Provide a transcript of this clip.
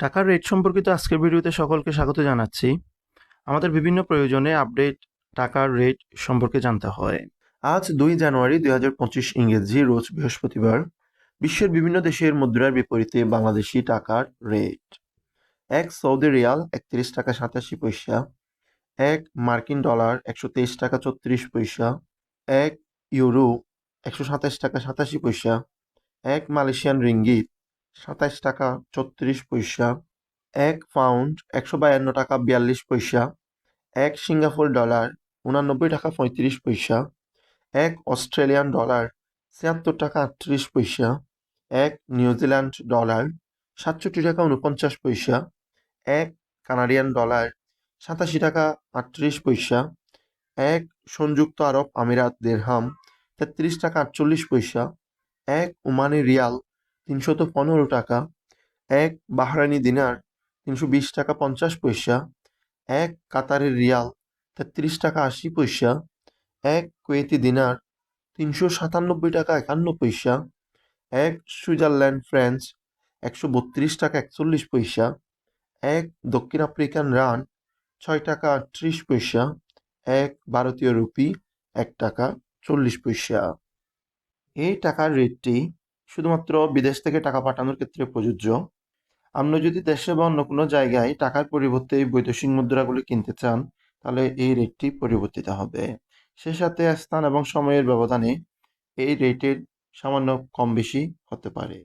টাকার রেট সম্পর্কিত আজকের ভিডিওতে সকলকে স্বাগত জানাচ্ছি। আমাদের বিভিন্ন প্রয়োজনে আপডেট টাকার রেট সম্পর্কে জানতে হয়। আজ দুই জানুয়ারি দুই হাজার পঁচিশ ইংরেজি, রোজ বৃহস্পতিবার, বিশ্বের বিভিন্ন দেশের মুদ্রার বিপরীতে বাংলাদেশি টাকার রেট এক সৌদি রিয়াল একত্রিশ টাকা সাতাশি পয়সা, এক মার্কিন ডলার একশো তেইশ টাকা ছত্রিশ পয়সা, এক ইউরো একশো সাতাশ টাকা সাতাশি পয়সা, এক মালয়েশিয়ান রিঙ্গিত সাতাশ টাকা ছত্রিশ পয়সা, এক পাউন্ড একশো বায়ান্ন টাকা বিয়াল্লিশ পয়সা, এক সিঙ্গাপুর ডলার উনানব্বই টাকা পঁয়ত্রিশ পয়সা, এক অস্ট্রেলিয়ান ডলার ছিয়াত্তর টাকা আটত্রিশ পয়সা, এক নিউজিল্যান্ড ডলার সাতষট্টি টাকা উনপঞ্চাশ পয়সা, এক কানাডিয়ান ডলার সাতাশি টাকা আটত্রিশ পয়সা, এক সংযুক্ত আরব আমিরাত দেড়হাম তেত্রিশ টাকা আটচল্লিশ পয়সা, এক ওমানি রিয়াল তিনশত পনেরো টাকা, এক বাহরানি দিনার তিনশো বিশ টাকা পঞ্চাশ পয়সা, এক কাতারের রিয়াল তেত্রিশ টাকা আশি পয়সা, এক কুয়েতি দিনার তিনশো সাতানব্বই টাকা একান্ন পয়সা, এক সুইজারল্যান্ড ফ্রান্স একশো বত্রিশ টাকা একচল্লিশ পয়সা, এক দক্ষিণ আফ্রিকান রান ছয় টাকা আটত্রিশ পয়সা, এক ভারতীয় রুপি এক টাকা চল্লিশ পয়সা। এই টাকার রেটটি শুধুমাত্র বিদেশ থেকে টাকা পাঠানোর ক্ষেত্রে প্রযোজ্য। আপনি যদি দেশে বা অন্য কোনো জায়গায় টাকার পরিবর্তে বৈদেশিক মুদ্রাগুলি কিনতে চান, তাহলে এই রেটটি পরিবর্তিত হবে। সে সাথে স্থান এবং সময়ের ব্যবধানে এই রেটের সামান্য কম বেশি হতে পারে।